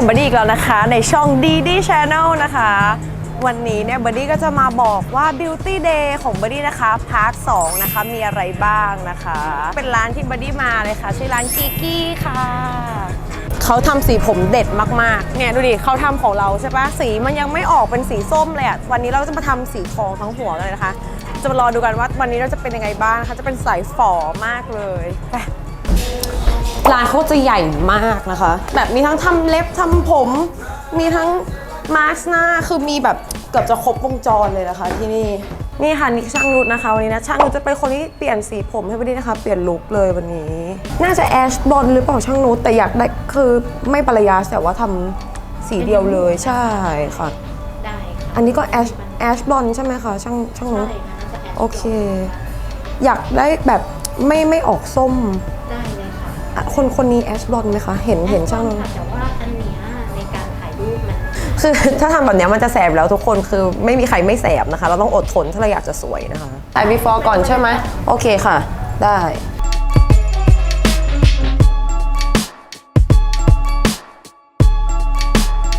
กับบัดดี้อีกแล้วนะคะ ในช่อง DD Channel นะคะ วันนี้เนี่ยบัดดี้ก็จะมาบอกว่า Beauty Day ของบัดดี้นะคะพาร์ท2นะคะมีอะไรบ้างนะคะ เป็นร้านที่บัดดี้มาเลยค่ะชื่อร้านกีกี้ค่ะ เขาทำสีผมเด็ดมากๆ เนี่ยดูดิเขาทำของเราใช่ปะสีมันยังไม่ออกเป็นสีส้มเลยอะวันนี้เราจะมาทำสีทองทั้งหัวเลยนะคะ จะมารอดูกันว่าวันนี้เราจะเป็นยังไงบ้างนะคะจะเป็นสายฝอมากเลยไป ร้านเขาจะใหญ่มากนะคะ แบบมีทั้งทำเล็บทำผม มีทั้งมาสก์หน้าคือมีแบบเกือบจะครบวงจรเลยนะคะที่นี่ นี่ค่ะนี่ช่างนุชนะคะวันนี้นะช่างนุชจะเป็นคนที่เปลี่ยนสีผมให้วันนี้นะคะ เปลี่ยนลุคเลยวันนี้ น่าจะแอชบอลหรือเปล่าช่างนุชแต่อยากได้คือไม่ปรยาแต่ว่าทำสีเดียวเลยใช่ค่ะ ได้ค่ะอันนี้ก็แอชแอชบอลใช่ไหมคะช่างช่างนุชใช่ค่ะน่าจะแอดโอเค อยากได้แบบไม่ไม่ออกส้ม ได้เลย ค่ะอะคนคนนี้แอชบลอนไหมคะเห็นเห็นช่างนู้นค่ะแต่ว่าอันเนี้ยในการถ่ายรูปมันคือถ้าทำแบบเนี้ยมันจะแสบแล้วทุกคนคือไม่มีใครไม่แสบนะคะ เราต้องอดทนถ้าเราอยากจะสวยนะคะ แต่ before ก่อนใช่ไหมโอเคค่ะ ได้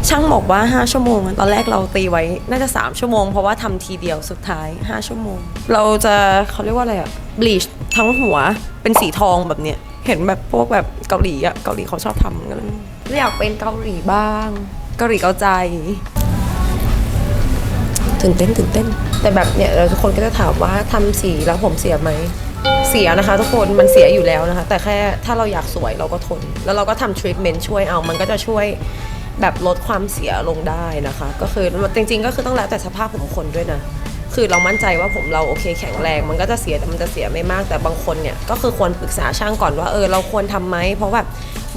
ช่างบอกว่า 5 ชั่วโมงตอนแรกเราตีไว้น่าจะ 3 ชั่วโมง เพราะว่าทำทีเดียวสุดท้าย 5 ชั่วโมง เราจะเขาเรียกว่าอะไรอะบลีชทั้งหัวเป็นสีทองแบบเนี้ย เห็นแบบพวกแบบเกาหลีอะเกาหลีเขาชอบทำกันอยากเป็นเกาหลีบ้าง เกาหลีเกาใจตื่นเต้นตื่นเต้น แต่แบบเนี่ยเราทุกคนก็จะถามว่าทำสีแล้วผมเสียไหมเสียนะคะ ทุกคนมันเสียอยู่แล้วนะคะ แต่แค่ถ้าเราอยากสวยเราก็ทน แล้วเราก็ทำทรีทเมนต์ช่วยเอามันก็จะช่วยแบบลดความเสียลงได้นะคะ ก็คือจริง ๆ ก็คือต้องแล้วแต่สภาพผมคนด้วยนะ คือเรามั่นใจว่าผมเราโอเคแข็งแรง มันก็จะเสียแต่มันจะเสียไม่มาก แต่บางคนเนี่ยก็คือควรปรึกษาช่างก่อนว่าเออเราควรทำไหมเพราะแบบ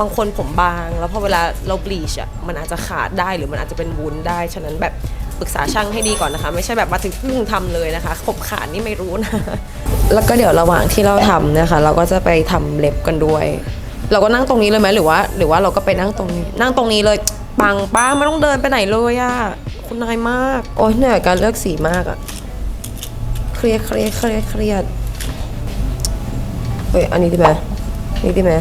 บางคนผมบาง แล้วพอเวลาเราบลีชอะมันอาจจะขาดได้หรือมันอาจจะเป็นวุ้นได้ ฉะนั้นแบบปรึกษาช่างให้ดีก่อนนะคะ ไม่ใช่แบบมาถึงพึ่งทำเลยนะคะขบขาดนี่ไม่รู้นะ แล้วก็เดี๋ยวระหว่างที่เราทำนะคะ เราก็จะไปทำเล็บกันด้วย เราก็นั่งตรงนี้เลยไหมหรือว่า หรือว่าเราก็ไปนั่งตรงนี้นั่งตรงนี้เลยปังป้าไม่ต้องเดินไปไหนเลยอะคุณนายมาก โอ๊ยเหนื่อยกับการเลือกสีมากอะ รียดเครียดเครียดเครียดเฮ้ยอันนี้ดีไหมนี่ดีไหม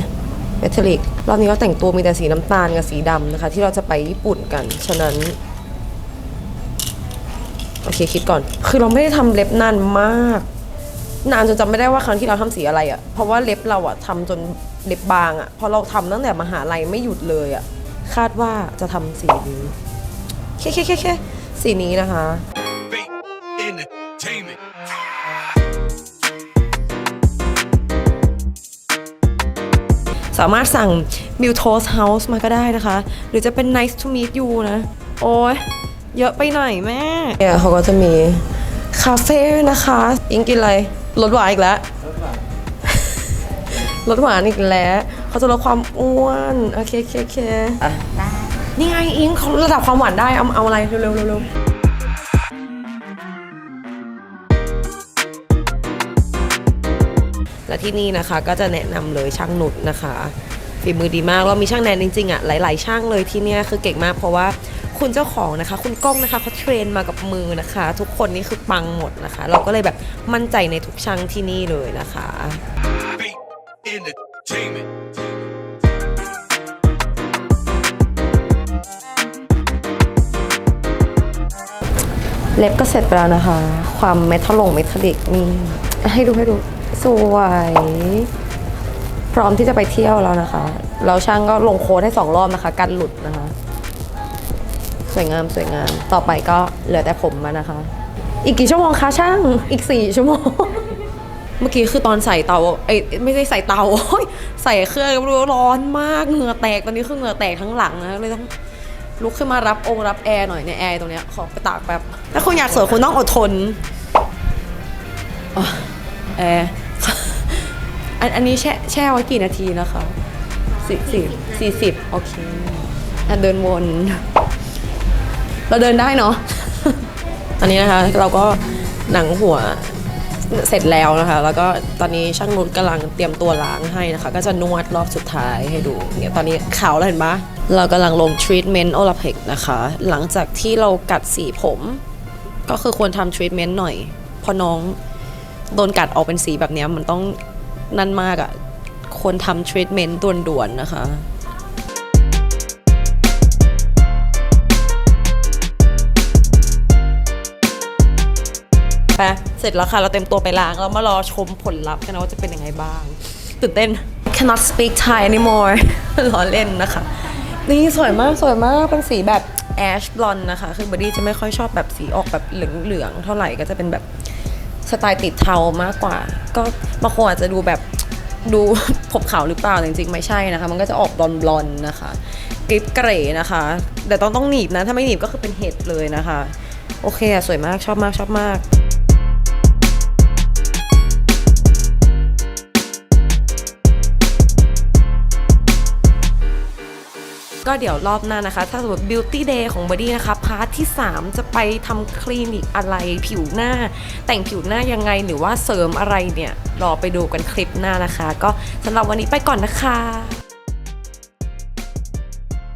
เมทัลลิกรอบนี้เราแต่งตัวมีแต่สีน้ำตาลกับสีดำนะคะ ที่เราจะไปญี่ปุ่นกัน ฉะนั้นโอเคคิดก่อน คือเราไม่ได้ทำเล็บนานมาก นานจนจำไม่ได้ว่าครั้งที่เราทำสีอะไรอะ่ะ เพราะว่าเล็บเราอะทำจนเล็บบางอะ่ะพอเราทำตั้งแต่มหาลัยไม่หยุดเลยอะ่ะคาดว่าจะทำสีนี้แค่แค่แค่แค่สีนี้นะคะ Entertainment. สามารถสั่ง m i l t o a s t House มาก็ได้นะคะ หรือจะเป็น Nice to meet you นะ โอ้ยเยอะไปหน่อยแม่เนี่ยเขาก็จะมี คาเฟ่นะคะ อิงกินอะไรรสหวานอีกแล้วรสหวานอีกแล้ว เขาจะลดความอ้วน โอเคโอเคโอเคอะได้นี่ไงอิงเขาระดับความหวานได้ เอาเอาอะไร เร็วเร็วเร็วเและที่นี่นะคะก็จะแนะนำเลยช่างนุดนะคะฝีมือดีมากเรามีช่างแนนจริงๆอะหลาย ๆ ช่างเลยที่เนี่ยคือเก่งมากเพราะว่าคุณเจ้าของนะคะ คุณก้องนะคะเขาเทรนมากับมือนะคะ ทุกคนนี่คือปังหมดนะคะ เราก็เลยแบบมั่นใจในทุกช่างที่นี่เลยนะคะเล็บก็เสร็จไปแล้วนะคะ ความเมทัลลงเมทัลลิกนี่ให้ดูให้ดู สวย พร้อมที่จะไปเที่ยวแล้วนะคะ เราช่างก็ลงโค้ดให้สองรอบนะคะ กันหลุดนะคะ สวยงามสวยงาม ต่อไปก็เหลือแต่ผมมานะคะ อีกกี่ชั่วโมงคะช่าง อีกสี่ชั่วโมง เมื่อกี้คือตอนใส่เตาเอ้ยไม่ใช่ใส่เตาโอ๊ยใส่เครื่องร้อนมาก เหงื่อแตกตอนนี้คือเหงื่อแตกทั้งหลังนะเลยต้องลุกขึ้นมารับองค์รับแอร์หน่อยในยแอร์ตรงเนี้ยขอไปตากแป๊บถ้าคุณอยากสวยคุณต้องอดทนอ๋อแอร์ อันอันนี้แช่แช่ไว้กี่นาทีนะคะสี่สี่สี่สิบโอเคอะเดินวน เราเดินได้เนาะ ตอนนี้นะคะเราก็หนังหัวเสร็จแล้วนะคะ แล้วก็ตอนนี้ช่างนุชกำลังเตรียมตัวล้างให้นะคะ ก็จะนวดรอบสุดท้ายให้ดูเนี่ยตอนนี้ขาวแล้วเห็นปะเรากำลังลงทรีทเมนต์โอลาเพกนะคะ หลังจากที่เรากัดสีผม ก็คือควรทำทรีทเมนต์หน่อยเพราะน้องโดนกัดออกเป็นสีแบบนี้มันต้อง นั่นมากอะ่ะควรทำทรีทเมนต์ด่วนๆนะคะไปเสร็จแล้วค่ะ เราเต็มตัวไปล้างแล้วมารอชมผลลัพธ์กันนะว่าจะเป็นยังไงบ้าง ตื่นเต้น cannot speak Thai anymore ล้อเล่นนะคะ นี่สวยมากสวยมาก เป็นสีแบบ ash blonde นะคะ คือบอดี้จะไม่ค่อยชอบแบบสีออกแบบเหลืองๆเท่าไหร่ก็จะเป็นแบบ สไตล์ติดเทามากกว่า ก็บางคนอาจจะดูแบบดูผมขาวหรือเปล่าจริงๆไม่ใช่นะคะ มันก็จะออกบลอนๆนะคะกริปเกรนะคะ แต่ต้องต้องหนีบนะ ถ้าไม่หนีบก็คือเป็นเห็ดเลยนะคะ โอเคอะสวยมากชอบมากชอบมาก เดี๋ยวรอบหน้านะคะ ถ้าสมมติ beauty day ของบอดี้นะคะพาร์ทที่ 3 จะไปทำคลินิกอะไรผิวหน้า แต่งผิวหน้ายังไงหรือว่าเสริมอะไรเนี่ย รอไปดูกันคลิปหน้านะคะ ก็สำหรับวันนี้ไปก่อนนะคะ